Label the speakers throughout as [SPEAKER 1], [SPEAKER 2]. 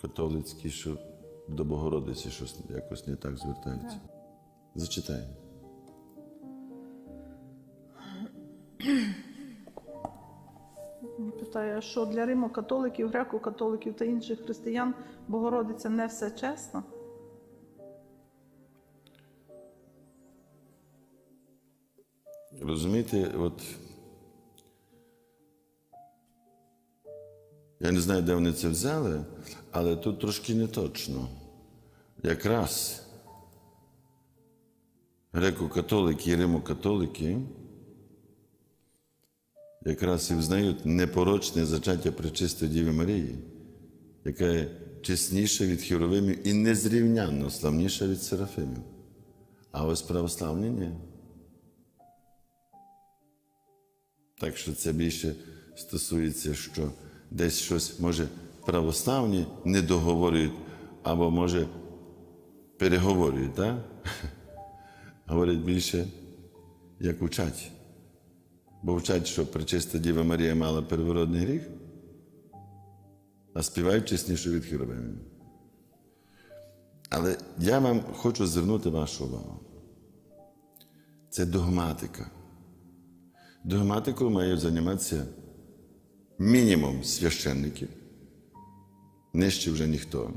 [SPEAKER 1] католицькі, що до Богородиці щось якось не так звертаються. Зачитай.
[SPEAKER 2] Питає, що для римо-католиків, греко-католиків та інших християн Богородиця не все чесно?
[SPEAKER 1] Розумієте, от я не знаю, де вони це взяли, але тут трошки не точно. Якраз греко-католики і римо-католики якраз і взнають непорочне зачаття Пречистої Діви Марії, яка є чесніша від хіровимів і незрівнянно славніша від серафимів. А ось православні ні. Так що це більше стосується, що десь щось, може, православні не договорюють, або, може, переговорюють, так? Говорять більше, як учать. Бо вчать, що пречиста Діва Марія мала первородний гріх, а співають чесніше від хіровимів. Але я вам хочу звернути вашу увагу. Це догматика. Догматикою мають займатися мінімум священників, нижче вже ніхто,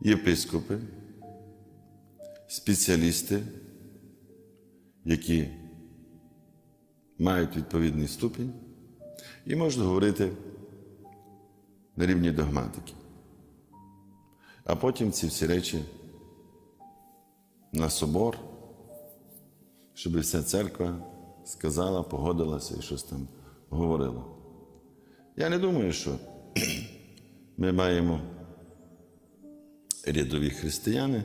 [SPEAKER 1] єпископи, спеціалісти, які мають відповідний ступінь і можуть говорити на рівні догматики. А потім ці всі речі на собор, щоб вся церква сказала, погодилася і щось там говорила. Я не думаю, що ми маємо рядові християни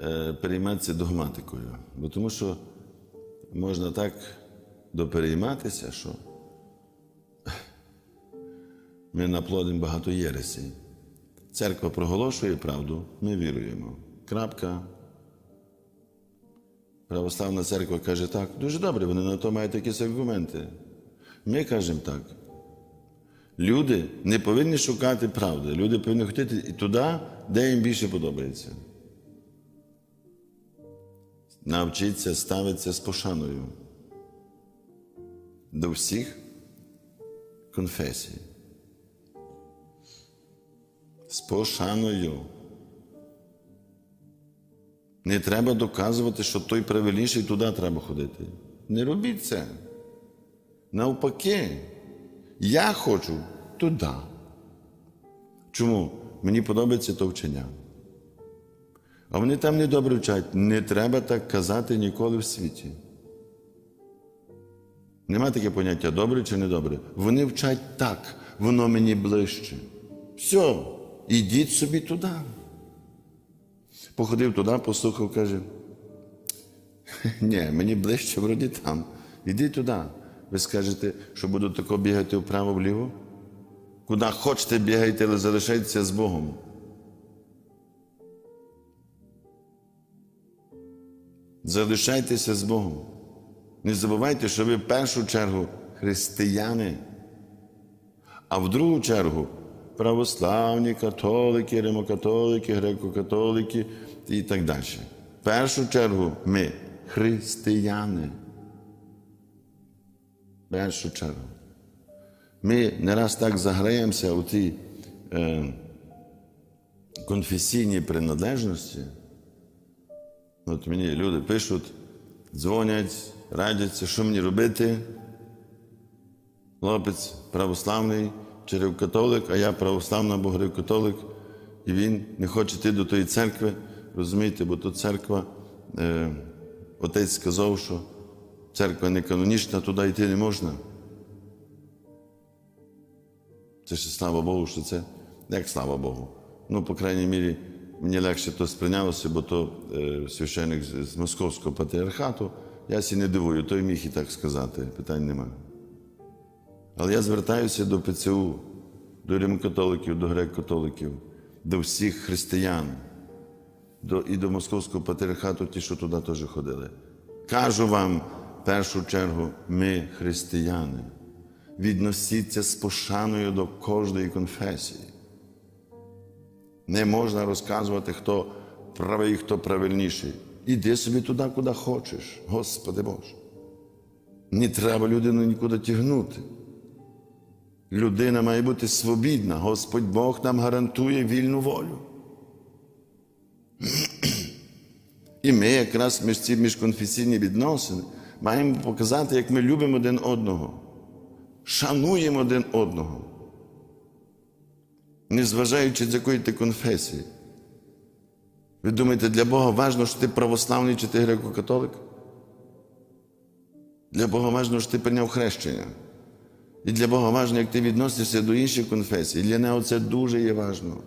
[SPEAKER 1] е, перейматися догматикою, бо тому що можна так доперейматися, що ми наплодимо багато єресей. Церква проголошує правду, ми віруємо. Крапка. Православна церква каже так, дуже добре, вони на то мають якісь аргументи. Ми кажемо так. Люди не повинні шукати правди, люди повинні хотіти туди, де їм більше подобається. Навчитися ставитися з пошаною до всіх конфесій. З пошаною. Не треба доказувати, що той правильніший туди треба ходити. Не робіть це. Навпаки, я хочу туди. Чому? Мені подобається то вчення. А вони там недобре вчать. Не треба так казати ніколи в світі. Нема таке поняття добре чи недобре. Вони вчать так, воно мені ближче. Все, ідіть собі туди. Походив туди, послухав, каже, ні, мені ближче вроді там. Іди туди. Ви скажете, що буду тако бігати вправо-вліво? Куди хочете, бігайте, але залишайтеся з Богом. Залишайтеся з Богом. Не забувайте, що ви в першу чергу християни, а в другу чергу православні, католики, римокатолики, греко-католики і так далі. В першу чергу ми християни. Першу чергу. Ми не раз так заграємося у тій е, конфесійній приналежності. От мені люди пишуть, дзвонять, радяться, що мені робити. Хлопець православний чи католик, а я православна або грек-католик, і він не хоче йти до тої церкви, розумієте, бо то церква, е, отець сказав, що церква не канонічна, туди йти не можна. Це ще слава Богу, що це як слава Богу. Ну, по крайній мірі, мені легше то сприйнялося, бо то е, священик з, з Московського патріархату. Я сі не дивую, той міг і так сказати, питань немає. Але я звертаюся до ПЦУ, до римокатоликів, до грек-католиків, до всіх християн, до, і до Московського патріархату, ті, що туди теж ходили. Кажу вам, в першу чергу, ми християни. Відносіться з пошаною до кожної конфесії. Не можна розказувати, хто правий, хто правильніший. Іди собі туди, куди хочеш, Господи Боже. Не треба людину нікуди тягнути. Людина має бути свобідна. Господь Бог нам гарантує вільну волю. І ми якраз між ці міжконфесійні відносини маємо показати, як ми любимо один одного, шануємо один одного, незважаючи з якої ти конфесії. Ви думаєте, для Бога важливо, що ти православний чи ти греко-католик? Для Бога важливо, що ти прийняв хрещення. І для Бога важливо, як ти відносишся до інших конфесій. Для нього це дуже є важливо.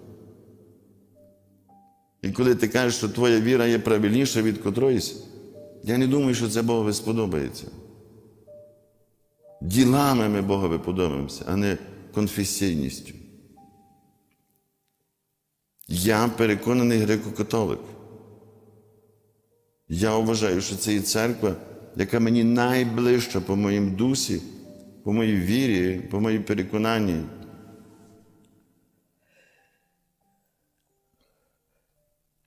[SPEAKER 1] І коли ти кажеш, що твоя віра є правильніша від котроїсь, я не думаю, що це Богові сподобається. Ділами ми Богові подобаємося, а не конфесійністю. Я переконаний греко-католик. Я вважаю, що це є церква, яка мені найближча по моїм дусі, по моїй вірі, по моїй переконанні.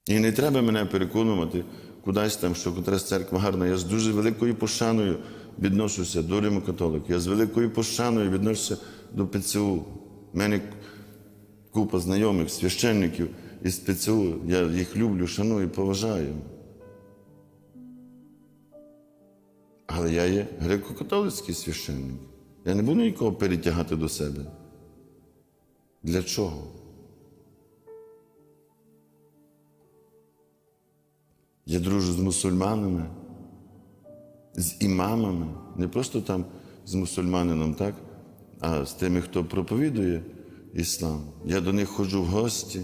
[SPEAKER 1] І не треба мене переконувати кудись там, що котрась церква гарна. Я з дуже великою пошаною відношуся до Римо-католик. Я з великою пошаною відношуся до ПЦУ. У мене купа знайомих, священників із ПЦУ. Я їх люблю, шаную, поважаю. Але я є греко-католицький священник. Я не буду нікого перетягати до себе. Для чого? Я дружу з мусульманами, з імамами, не просто там з мусульманином, так, а з тими, хто проповідує іслам. Я до них ходжу в гості.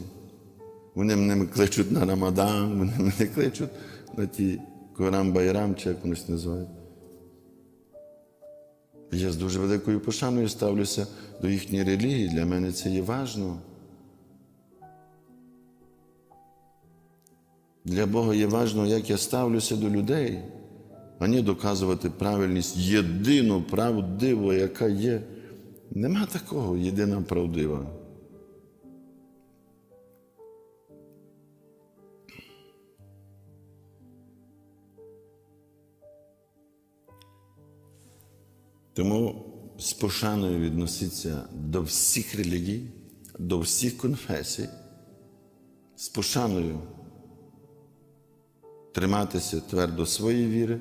[SPEAKER 1] Вони мене кличуть на Рамадан, вони мене кличуть на ті Корам Байрам, чи як вони називають. Я з дуже великою пошаною ставлюся до їхньої релігії. Для мене це є важливо. Для Бога є важливо, як я ставлюся до людей, а не доказувати правильність єдину правдиву, яка є. Нема такого єдина правдива. Тому з пошаною відноситься до всіх релігій, до всіх конфесій, з пошаною триматися твердо своєї віри,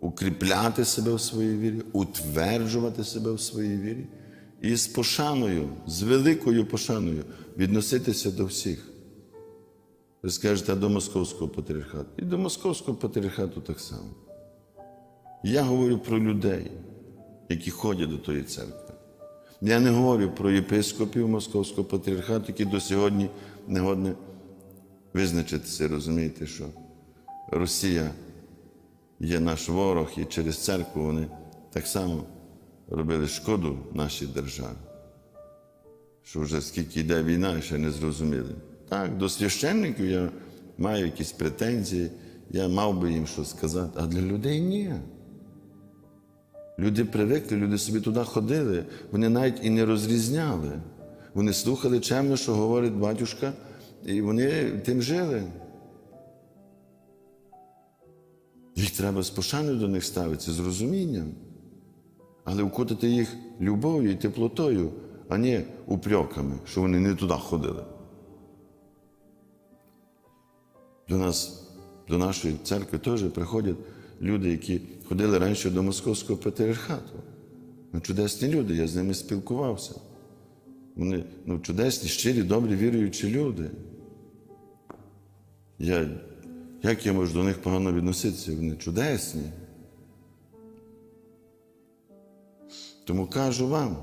[SPEAKER 1] укріпляти себе в своїй вірі, утверджувати себе в своїй вірі і з пошаною, з великою пошаною відноситися до всіх. Ви скажете, а до Московського патріархату. І до Московського патріархату так само. Я говорю про людей, які ходять до тої церкви. Я не говорю про єпископів Московського патріархату, які до сьогодні не годні визначитися, розумієте, що Росія є наш ворог, і через церкву вони так само робили шкоду нашій державі. Що вже скільки йде війна, ще не зрозуміли. Так, до священників я маю якісь претензії, я мав би їм щось сказати, а для людей ні. Люди привикли, люди собі туди ходили, вони навіть і не розрізняли. Вони слухали чемно, що говорить батюшка, і вони тим жили. Їх треба з пошаною до них ставитися, з розумінням, але вкотити їх любов'ю і теплотою, а не упреками, що вони не туди ходили. До нас, до нашої церкви теж приходять люди, які ходили раніше до Московського патріархату. Ну, чудесні люди, я з ними спілкувався. Вони ну, чудесні, щирі, добрі, віруючі люди. Я, Як я можу до них погано відноситися? Вони чудесні. Тому кажу вам,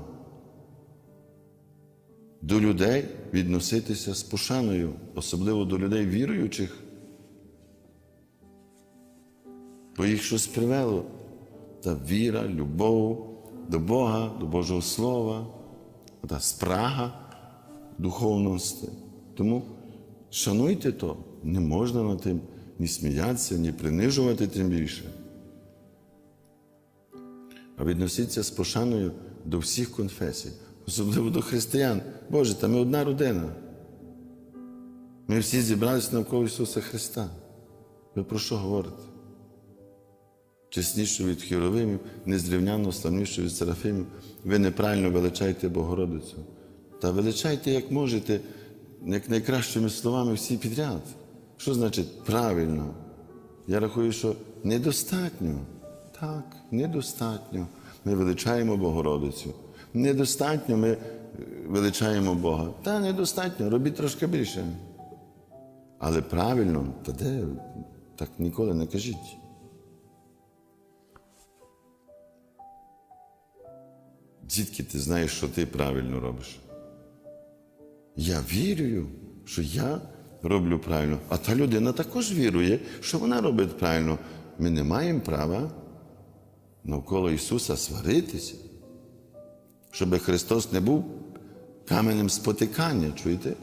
[SPEAKER 1] до людей відноситися з пошаною, особливо до людей віруючих. Бо їх щось привело. Та віра, любов до Бога, до Божого Слова, та спрага духовності. Тому шануйте то, не можна над тим ні сміятися, ні принижувати тим більше. А відносіться з пошаною до всіх конфесій, особливо до християн. Боже, та ми одна родина. Ми всі зібралися навколо Ісуса Христа. Ви про що говорите? Чесніше від хіровимів, незрівняно славніше від серафимів. Ви неправильно величаєте Богородицю. Та величайте, як можете, як найкращими словами всі підряд. Що значить правильно? Я рахую, що недостатньо. Так, недостатньо. Ми величаємо Богородицю. Недостатньо ми е, величаємо Бога. Та недостатньо, робіть трошки більше. Але правильно, та де? Так ніколи не кажіть. Звідки ти знаєш, що ти правильно робиш? Я вірю, що я роблю правильно. А та людина також вірує, що вона робить правильно. Ми не маємо права навколо Ісуса сваритися, щоб Христос не був каменем спотикання, чуєте?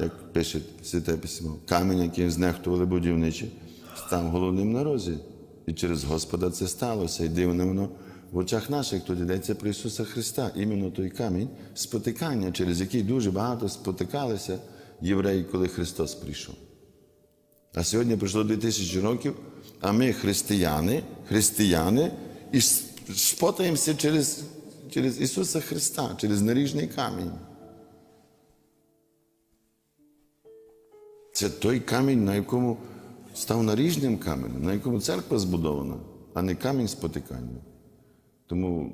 [SPEAKER 1] Як пише Святе Письмо, камінь, яким знехтували будівничі, став головним на розі. І через Господа це сталося. І дивно воно в очах наших тут йдеться про Ісуса Христа. Іменно той камінь спотикання, через який дуже багато спотикалися євреї, коли Христос прийшов. А сьогодні пройшло 2000 років, а ми християни, християни, і шпотаємося через, через Ісуса Христа, через наріжний камінь. Це той камінь, на якому став наріжним каменем, на якому церква збудована, а не камінь спотикання. Тому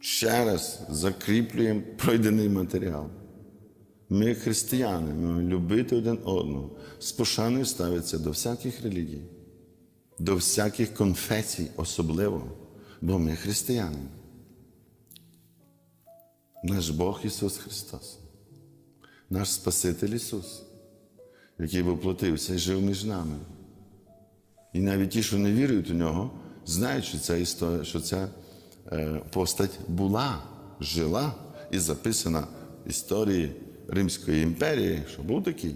[SPEAKER 1] ще раз закріплюємо пройдений матеріал. Ми християни, ми любити один одного, з пошаною ставитися до всяких релігій, до всяких конфесій особливо, бо ми християни. Наш Бог Ісус Христос, наш Спаситель Ісус, який воплотився і жив між нами. І навіть ті, що не вірують у нього, знають, що ця історія, що ця е, постать була, жила і записана в історії Римської імперії, що був такий.